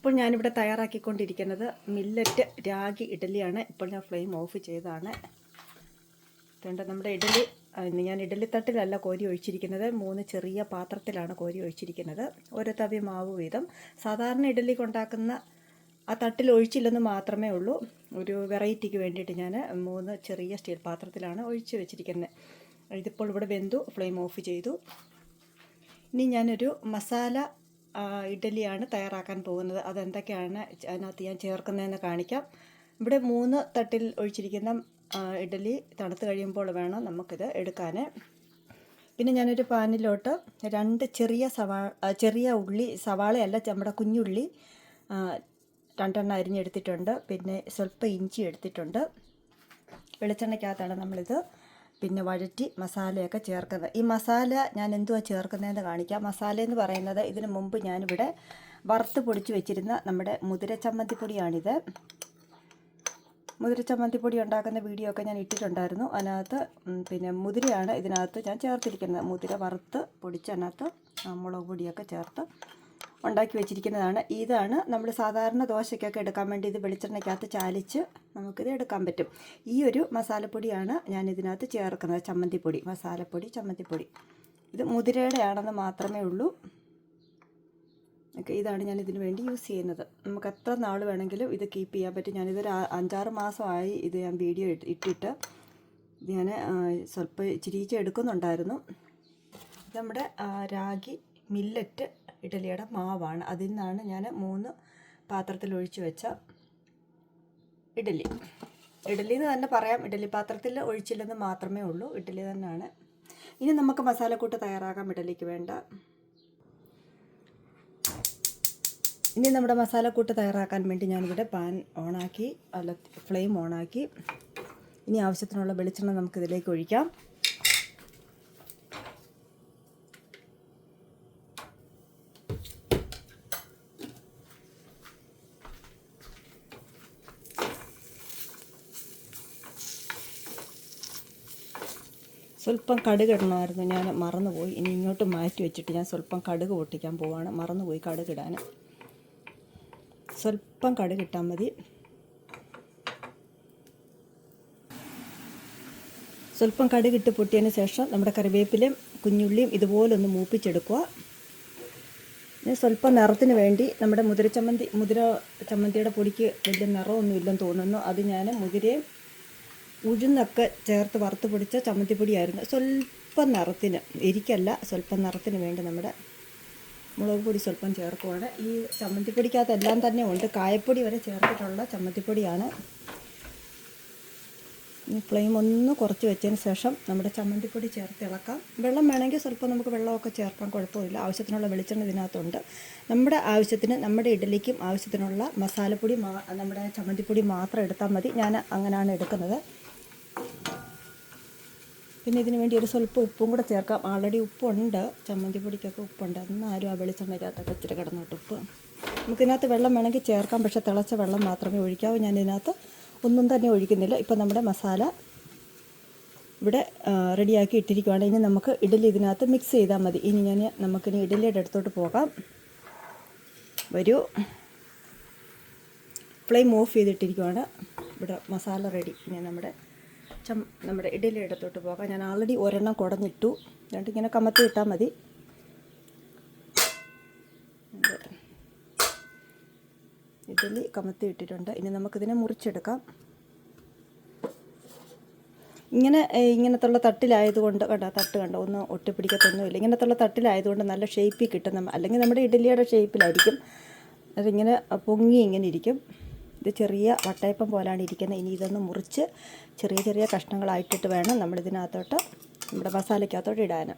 ഇപ്പോൾ ഞാനിവിടെ തയ്യാറാക്കിക്കൊണ്ടിരിക്കുന്നത് മില്ലറ്റ് രാഗി ഇഡലിയാണ്. ഇപ്പോൾ ഞാൻ ഫ്ലെയിം ഓഫ് ചെയ്തതാണ്. അതുകൊണ്ട് നമ്മുടെ ഇഡലി. ഞാൻ ഇഡലി ഞാൻ ഇഡലിത്തട്ടിലല്ല കോരി ഒഴിച്ചിരിക്കുന്നത്. മൂന്ന് ചെറിയ പാത്രത്തിലാണ് കോരി ഒഴിച്ചിരിക്കുന്നത്. ഓരോ തവി മാവ് വീതം. സാധാരണ ഇഡലിക്ക് കൊണ്ടാക്കുന്ന ആ തട്ടിൽ ഒഴിച്ചില്ലെന്ന് മാത്രമേ ഉള്ളൂ. ഒരു വെറൈറ്റിക്ക് വേണ്ടിയിട്ട് ഞാൻ മൂന്ന് ചെറിയ സ്റ്റീൽ പാത്രത്തിലാണ് ഒഴിച്ച് വെച്ചിരിക്കുന്നത്. ഇതിപ്പോൾ ഇവിടെ വെന്തു ഫ്ലെയിം ഓഫ് ചെയ്തു. ഇനി ഞാനൊരു മസാല ആ, ഇഡലിയാണ് തയ്യാറാക്കാൻ പോകുന്നത്. അതെന്തൊക്കെയാണ് അതിനകത്ത് ഞാൻ ചേർക്കുന്നതെന്ന് കാണിക്കാം. ഇവിടെ മൂന്ന് തട്ടിൽ ഒഴിച്ചിരിക്കുന്ന ഇഡ്ഡലി തണുത്ത് കഴിയുമ്പോൾ വേണം നമുക്കിത് എടുക്കാൻ പിന്നെ ഞാനൊരു പാനിലോട്ട് രണ്ട് ചെറിയ സവാ ചെറിയ ഉള്ളി സവാളയല്ല നമ്മുടെ കുഞ്ഞുള്ളി രണ്ടെണ്ണം അരിഞ്ഞെടുത്തിട്ടുണ്ട്. പിന്നെ സ്വല്പം ഇഞ്ചി എടുത്തിട്ടുണ്ട്. വെളിച്ചെണ്ണയ്ക്കകത്താണ് നമ്മളിത് പിന്നെ വഴറ്റി മസാലയൊക്കെ ചേർക്കുന്നത്. ഈ മസാല ഞാൻ എന്തുവാ ചേർക്കുന്നതെന്ന് കാണിക്കാം. മസാല എന്ന് പറയുന്നത് ഇതിന് മുമ്പ് ഞാനിവിടെ വറുത്ത് പൊടിച്ച് വെച്ചിരുന്ന നമ്മുടെ മുതിര ചമ്മന്തിപ്പൊടിയാണിത്. മുതിര ചമ്മന്തിപ്പൊടി ഉണ്ടാക്കുന്ന വീഡിയോ ഒക്കെ ഞാൻ ഇട്ടിട്ടുണ്ടായിരുന്നു. അതിനകത്ത് പിന്നെ മുതിരയാണ് ഇതിനകത്ത് ഞാൻ ചേർത്തിരിക്കുന്നത്. മുതിര വറുത്ത് പൊടിച്ച് അതിനകത്ത് മുളക് പൊടിയൊക്കെ ചേർത്ത് ഉണ്ടാക്കി വെച്ചിരിക്കുന്നതാണ്. ഇതാണ് നമ്മൾ സാധാരണ ദോശയ്ക്കൊക്കെ എടുക്കാൻ വേണ്ടി ഇത് വെളിച്ചെണ്ണയ്ക്കകത്ത് ചാലിച്ച് നമുക്കിത് എടുക്കാൻ പറ്റും. ഈ ഒരു മസാലപ്പൊടിയാണ് ഞാൻ ഇതിനകത്ത് ചേർക്കുന്നത്. ചമ്മന്തിപ്പൊടി മസാലപ്പൊടി ചമ്മന്തിപ്പൊടി. ഇത് മുതിരയുടെ ആണെന്ന് മാത്രമേ ഉള്ളൂ. ഓക്കെ ഇതാണ് ഞാൻ ഇതിന് വേണ്ടി യൂസ് ചെയ്യുന്നത്. നമുക്ക് എത്ര നാൾ വേണമെങ്കിലും ഇത് കീപ്പ് ചെയ്യാൻ പറ്റും. ഞാനിതൊരു അഞ്ചാറ് മാസമായി ഇത് ഞാൻ വീഡിയോ ഇട്ടിട്ട് ഞാൻ സ്വല്പം ഇച്ചിരിച്ച് എടുക്കുന്നുണ്ടായിരുന്നു നമ്മുടെ രാഗി മില്ലറ്റ് ഇഡലിയുടെ മാവാണ്. അതിൽ നിന്നാണ് ഞാൻ മൂന്ന് പാത്രത്തിൽ ഒഴിച്ച് വെച്ച ഇഡലി. ഇഡലി എന്ന് തന്നെ പറയാം. ഇഡലി പാത്രത്തിൽ ഒഴിച്ചില്ലെന്ന് മാത്രമേ ഉള്ളൂ. ഇഡലി തന്നെയാണ്. ഇനി നമുക്ക് മസാലക്കൂട്ട് തയ്യാറാക്കാം. ഇഡലിക്ക് വേണ്ട. ഇനി നമ്മുടെ മസാലക്കൂട്ട് തയ്യാറാക്കാൻ വേണ്ടി ഞാനിവിടെ പാൻ ഓണാക്കി അല്ല ഫ്ലെയിം ഓണാക്കി. ഇനി ആവശ്യത്തിനുള്ള വെളിച്ചെണ്ണ നമുക്കിതിലേക്ക് ഒഴിക്കാം. സ്വല്പം കടുക് ഇടണമായിരുന്നു. ഞാൻ മറന്നുപോയി. ഇനി ഇങ്ങോട്ട് മാറ്റി വെച്ചിട്ട് ഞാൻ സ്വല്പം കടുക് പൊട്ടിക്കാൻ പോവാണ്. മറന്നുപോയി കടുക് ഇടാൻ. സ്വല്പം കടുക് ഇട്ടാൽ മതി. സ്വല്പം കടുകിട്ട് പൊട്ടിയതിന് ശേഷം നമ്മുടെ കറിവേപ്പിലയും കുഞ്ഞുള്ളിയും ഇതുപോലെ ഒന്ന് മൂപ്പിച്ചെടുക്കുക. ഇനി സ്വല്പം നിറത്തിന് വേണ്ടി നമ്മുടെ മുതിര ചമ്മന്തി മുതിര ചമ്മന്തിയുടെ പൊടിക്ക് വലിയ നിറമൊന്നും ഇല്ലെന്ന് തോന്നുന്നു. അത് ഞാൻ മുതിരയും ഉഴുന്നൊക്കെ ചേർത്ത് വറുത്ത് പൊടിച്ച ചമ്മന്തിപ്പൊടിയായിരുന്നു. സ്വല്പം നിറത്തിന് എരിക്കല്ല സ്വല്പം നിറത്തിന് വേണ്ടി നമ്മുടെ മുളക് പൊടി സ്വല്പം ചേർക്കുവാണ്. ഈ ചമ്മന്തിപ്പൊടിക്കകത്ത് എല്ലാം തന്നെ ഉണ്ട്. കായപ്പൊടി വരെ ചേർത്തിട്ടുള്ള ചമ്മന്തിപ്പൊടിയാണ്. ഈ ഫ്ലെയിം ഒന്ന് കുറച്ച് വെച്ചതിന് ശേഷം നമ്മുടെ ചമ്മന്തിപ്പൊടി ചേർത്ത് ഇളക്കാം. വെള്ളം വേണമെങ്കിൽ സ്വല്പം നമുക്ക് വെള്ളമൊക്കെ ചേർക്കാൻ കുഴപ്പമില്ല. ആവശ്യത്തിനുള്ള വെളിച്ചെണ്ണ ഇതിനകത്തുണ്ട്. നമ്മുടെ ആവശ്യത്തിന് നമ്മുടെ ഇഡലിക്കും ആവശ്യത്തിനുള്ള മസാലപ്പൊടി നമ്മുടെ ചമ്മന്തിപ്പൊടി മാത്രം എടുത്താൽ മതി. ഞാൻ അങ്ങനെയാണ് എടുക്കുന്നത്. പിന്നെ ഇതിന് വേണ്ടി ഒരു സ്വല്പം ഉപ്പും കൂടെ ചേർക്കാം. ആൾറെഡി ഉപ്പുണ്ട്. ചമ്മന്തി പൊടിക്കൊക്കെ ഉപ്പുണ്ട് എന്നാലും ആ വെളിച്ചെണ്ണയ്ക്കകത്തൊക്കെ ഇച്ചിരി കിടന്നിട്ട് ഉപ്പ്. നമുക്കിതിനകത്ത് വെള്ളം വേണമെങ്കിൽ ചേർക്കാം. പക്ഷേ തിളച്ച വെള്ളം മാത്രമേ ഒഴിക്കാവൂ. ഞാൻ ഇതിനകത്ത് ഒന്നും തന്നെ ഒഴിക്കുന്നില്ല. ഇപ്പോൾ നമ്മുടെ മസാല ഇവിടെ റെഡിയാക്കി ഇട്ടിരിക്കുകയാണ് ഇനി നമുക്ക് ഇഡലി ഇതിനകത്ത് മിക്സ് ചെയ്താൽ മതി. ഇനി ഞാൻ നമുക്കിനി ഇഡലിയുടെ അടുത്തോട്ട് പോകാം. വരൂ. ഫ്ലെയിം ഓഫ് ചെയ്തിട്ടിരിക്കുകയാണ് ഇവിടെ മസാല റെഡി ഇനി നമ്മുടെ ചം നമ്മുടെ ഇഡലി ഇടത്തോട്ട് പോകാം. ഞാൻ ആൾറെഡി ഒരെണ്ണം കുടഞ്ഞിട്ടു. എന്നിട്ട് ഇങ്ങനെ കമത്തി ഇട്ടാൽ മതി. ഇഡലി കമത്തി ഇട്ടിട്ടുണ്ട്. ഇനി നമുക്കിതിനെ മുറിച്ചെടുക്കാം. ഇങ്ങനെ ഇങ്ങനത്തുള്ള തട്ടിലായതുകൊണ്ട് കണ്ടോ തട്ട് കണ്ടോ ഒന്നും ഒട്ടിപ്പിടിക്കത്തൊന്നുമില്ല. ഇങ്ങനത്തുള്ള തട്ടിലായതുകൊണ്ട് നല്ല ഷേപ്പിൽ കിട്ടും നമ്മ അല്ലെങ്കിൽ നമ്മുടെ ഇഡലിയുടെ ഷേപ്പിലായിരിക്കും അതിങ്ങനെ പൊങ്ങി ഇങ്ങനെ ഇരിക്കും. ഇത് ചെറിയ വട്ടയപ്പം പോലാണ് ഇരിക്കുന്നത്. ഇനി ഇതൊന്ന് മുറിച്ച് ചെറിയ ചെറിയ കഷ്ണങ്ങളായിട്ടിട്ട് വേണം നമ്മളിതിനകത്തോട്ട് നമ്മുടെ മസാലയ്ക്കകത്തോട്ട് ഇടാൻ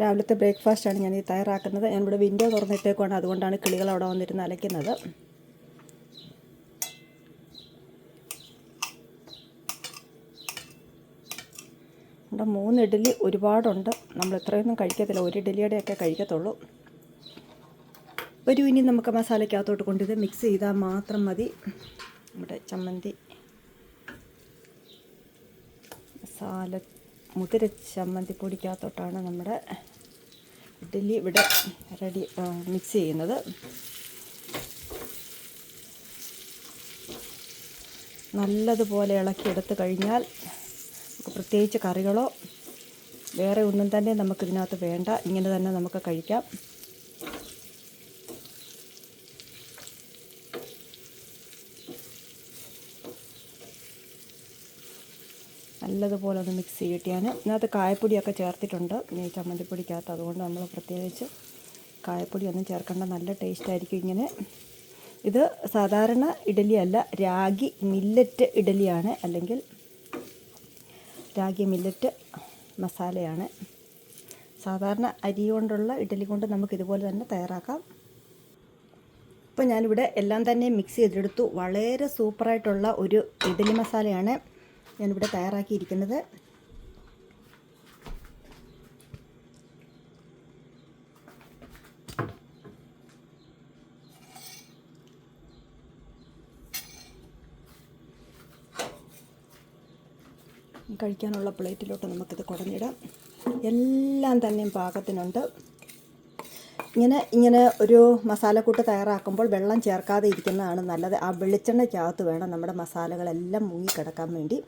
രാവിലത്തെ ബ്രേക്ക്ഫാസ്റ്റാണ് ഞാൻ ഈ തയ്യാറാക്കുന്നത്. ഇവിടെ വിൻഡോ തുറന്നിട്ടേക്കുവാണ്. അതുകൊണ്ടാണ് കിളികൾ അവിടെ വന്നിരുന്ന് അലയ്ക്കുന്നത്. ഇവിടെ മൂന്ന് ഇഡലി ഒരുപാടുണ്ട്. നമ്മൾ ഇത്രയൊന്നും കഴിക്കത്തില്ല. ഒരു ഇഡ്ഡലിയുടെയൊക്കെ കഴിക്കത്തുള്ളൂ. ഒരു ഇനി നമുക്ക് മസാലയ്ക്കകത്തോട്ട് കൊണ്ടിത് മിക്സ് ചെയ്താൽ മാത്രം മതി. നമ്മുടെ ചമ്മന്തി. മസാല മുതിര ചമ്മന്തി പൊടിക്കകത്തോട്ടാണ് നമ്മുടെ ഇഡ്ഡലി ഇവിടെ റെഡി മിക്സ് ചെയ്യുന്നത്. നല്ലതുപോലെ ഇളക്കിയെടുത്ത് കഴിഞ്ഞാൽ പ്രത്യേകിച്ച് കറികളോ വേറെ ഒന്നും തന്നെ നമുക്കിതിനകത്ത് വേണ്ട. ഇങ്ങനെ തന്നെ നമുക്ക് കഴിക്കാം. നല്ലതുപോലെ ഒന്ന് മിക്സ് ചെയ്തിട്ട് ഞാൻ ഇതിനകത്ത് കായപ്പൊടിയൊക്കെ ചേർത്തിട്ടുണ്ട്. ഈ ചമ്മന്തിപ്പൊടിക്കകത്ത് അതുകൊണ്ട് നമ്മൾ പ്രത്യേകിച്ച് കായപ്പൊടിയൊന്നും ചേർക്കേണ്ട. നല്ല ടേസ്റ്റ് ആയിരിക്കും ഇങ്ങനെ. ഇത് സാധാരണ ഇഡലിയല്ല. രാഗി മില്ലറ്റ് ഇഡലിയാണ്. അല്ലെങ്കിൽ രാഗി മില്ലറ്റ് മസാലയാണ്. സാധാരണ അരി കൊണ്ടുള്ള ഇഡ്ഡലി കൊണ്ട് നമുക്ക് ഇതുപോലെ തന്നെ തയ്യാറാക്കാം. ഇപ്പോൾ ഞാനിവിടെ എല്ലാം തന്നെ മിക്സ് ചെയ്തെടുത്തു. വളരെ സൂപ്പറായിട്ടുള്ള ഒരു ഇഡ്ഡലി മസാലയാണ് ഞാനിവിടെ തയ്യാറാക്കിയിരിക്കുന്നത്. കഴിക്കാനുള്ള പ്ലേറ്റിലോട്ട് നമുക്കിത് കുടഞ്ഞിടാം. എല്ലാം തന്നെയും പാകത്തിനുണ്ട്. ഇങ്ങനെ ഇങ്ങനെ ഒരു മസാലക്കൂട്ട് തയ്യാറാക്കുമ്പോൾ വെള്ളം ചേർക്കാതെ ഇരിക്കുന്നതാണ് നല്ലത്. ആ വെളിച്ചെണ്ണയ്ക്കകത്ത് വേണം നമ്മുടെ മസാലകളെല്ലാം മുങ്ങിക്കിടക്കാൻ വേണ്ടി.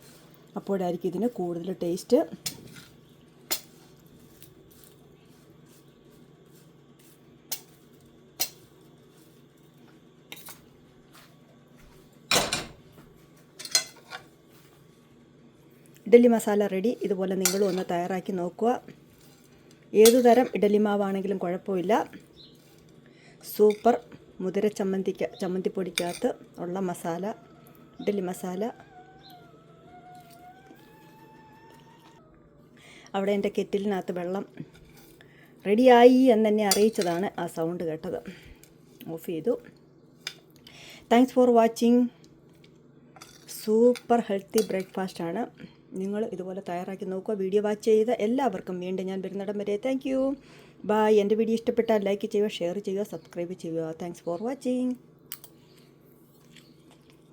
അപ്പോഴായിരിക്കും ഇതിന് കൂടുതൽ ടേസ്റ്റ്. ഇഡലി മസാല റെഡി. ഇതുപോലെ നിങ്ങളും ഒന്ന് തയ്യാറാക്കി നോക്കുക. ഏതു തരം ഇഡലി മാവാണെങ്കിലും കുഴപ്പമില്ല. സൂപ്പർ. മുതിര ചമ്മന്തിക്ക് ചമ്മന്തിപ്പൊടിക്കകത്ത് ഉള്ള മസാല ഇഡലി മസാല. അവിടെ എന്റെ കെറ്റിലിനകത്ത് വെള്ളം റെഡിയായി എന്ന് തന്നെ അറിയിച്ചതാണ് ആ സൗണ്ട് കേട്ടത്. ഓഫ് ചെയ്തു. Thanks for watching super healthy ബ്രേക്ക്ഫാസ്റ്റാണ്. നിങ്ങൾ ഇതുപോലെ തയ്യാറാക്കി നോക്കുക വീഡിയോ വാച്ച് ചെയ്ത എല്ലാവർക്കും വീണ്ടും ഞാൻ വരുന്നിടം വരെ. താങ്ക് യു ബായ് എന്റെ വീഡിയോ ഇഷ്ടപ്പെട്ടാൽ ലൈക്ക് ചെയ്യുക ഷെയർ ചെയ്യുക സബ്സ്ക്രൈബ് ചെയ്യുക. താങ്ക്സ് ഫോർ വാച്ചിങ്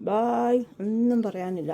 ബായ് ഒന്നും പറയാനില്ല.